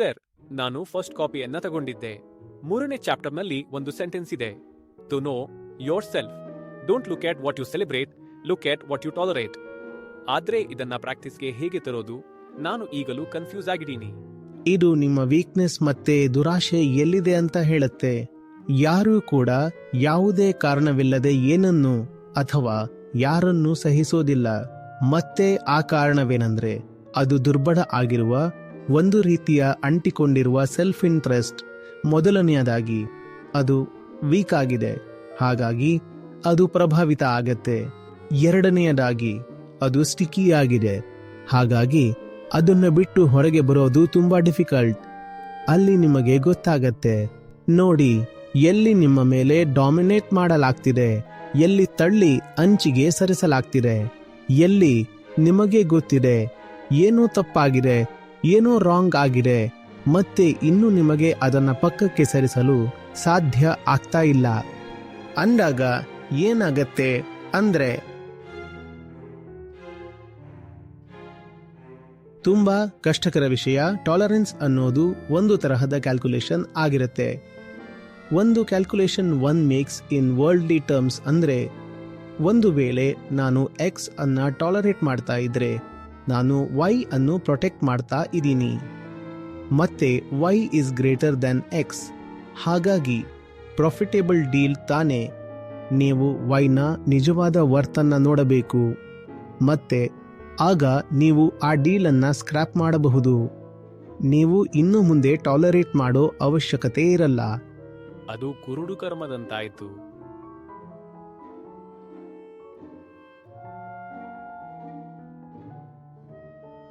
Sir, ನಾನು first ಕಾಪಿಯನ್ನ ತಗೊಂಡಿದ್ದೆ. ಮೂರನೇ ಚಾಪ್ಟರ್ನಲ್ಲಿ ಒಂದು ಸೆಂಟೆನ್ಸ್ ಇದೆ. To know yourself don't look at what you celebrate look at what you tolerate ಆದ್ರೆ ಇದನ್ನ ಪ್ರಾಕ್ಟೀಸ್ಗೆ ಹೇಗೆ ತರೋದು? ನಾನು ಈಗಲೂ ಕನ್ಫ್ಯೂಸ್ ಆಗಿದ್ದೀನಿ. ಇದು ನಿಮ್ಮ ವೀಕ್ನೆಸ್ ಮತ್ತೆ ದುರಾಶೆ ಎಲ್ಲಿದೆ ಅಂತ ಹೇಳುತ್ತೆ. ಯಾರೂ ಕೂಡ ಯಾವುದೇ ಕಾರಣವಿಲ್ಲದೆ ಏನನ್ನು ಅಥವಾ ಯಾರನ್ನು ಸಹಿಸೋದಿಲ್ಲ. ಮತ್ತೆ ಆ ಕಾರಣವೇನೆಂದ್ರೆ ಅದು ದುರ್ಬಲ ಆಗಿರುವ ಒಂದು ರೀತಿಯ ಅಂಟಿಕೊಂಡಿರುವ ಸೆಲ್ಫ್ ಇಂಟ್ರೆಸ್ಟ್ ಮೊದಲನೆಯದಾಗಿ ಅದು ವೀಕ್ ಆಗಿದೆ. ಹಾಗಾಗಿ ಅದು ಪ್ರಭಾವಿತ ಆಗತ್ತೆ. ಎರಡನೆಯದಾಗಿ ಅದು ಸ್ಟಿಕಿ ಆಗಿದೆ. ಹಾಗಾಗಿ ಅದನ್ನು ಬಿಟ್ಟು ಹೊರಗೆ ಬರೋದು ತುಂಬ ಡಿಫಿಕಲ್ಟ್ ಅಲ್ಲಿ ನಿಮಗೆ ಗೊತ್ತಾಗತ್ತೆ. ನೋಡಿ, ಎಲ್ಲಿ ನಿಮ್ಮ ಮೇಲೆ ಡಾಮಿನೇಟ್ ಮಾಡಲಾಗ್ತಿದೆ, ಎಲ್ಲಿ ತಳ್ಳಿ ಅಂಚಿಗೆ ಸರಿಸಲಾಗ್ತಿದೆ, ಎಲ್ಲಿ ನಿಮಗೆ ಗೊತ್ತಿದೆ, ಏನೂ ತಪ್ಪಾಗಿದೆ ಏನೋ ರಾಂಗ್ ಆಗಿದೆ. ಮತ್ತೆ ಇನ್ನು ನಿಮಗೆ ಅದನ್ನ ಪಕ್ಕಕ್ಕೆ ಸರಿಸಲು ಸಾಧ್ಯ ಆಗ್ತಾ ಇಲ್ಲ. ಅಂದಾಗ ಏನಾಗತ್ತೆ ಅಂದ್ರೆ, ತುಂಬಾ ಕಷ್ಟಕರ ವಿಷಯ. ಟಾಲರೆನ್ಸ್ ಅನ್ನೋದು ಒಂದು ತರಹದ ಕ್ಯಾಲ್ಕುಲೇಷನ್ ಆಗಿರುತ್ತೆ. ಒಂದು calculation one makes in worldly terms ಅಂದ್ರೆ, ಒಂದು ವೇಳೆ ನಾನು ಎಕ್ಸ್ ಅನ್ನ ಟಾಲರೇಟ್ ಮಾಡ್ತಾ ಇದ್ರೆ ನಾನು ವೈ ಅನ್ನು ಪ್ರೊಟೆಕ್ಟ್ ಮಾಡ್ತಾ ಇದ್ದೀನಿ. ಮತ್ತೆ Y is greater than X ಹಾಗಾಗಿ ಪ್ರಾಫಿಟೇಬಲ್ ಡೀಲ್ ತಾನೇ. ನೀವು ವೈನ ನಿಜವಾದ ವರ್ತನ್ನು ನೋಡಬೇಕು. ಮತ್ತೆ, ಆಗ ನೀವು ಆ ಡೀಲನ್ನು ಸ್ಕ್ರ್ಯಾಪ್ ಮಾಡಬಹುದು. ನೀವು ಇನ್ನು ಮುಂದೆ ಟಾಲರೇಟ್ ಮಾಡೋ ಅವಶ್ಯಕತೆ ಇರಲ್ಲ. ಅದು ಕುರುಡು ಕರ್ಮದಂತಾಯ್ತು.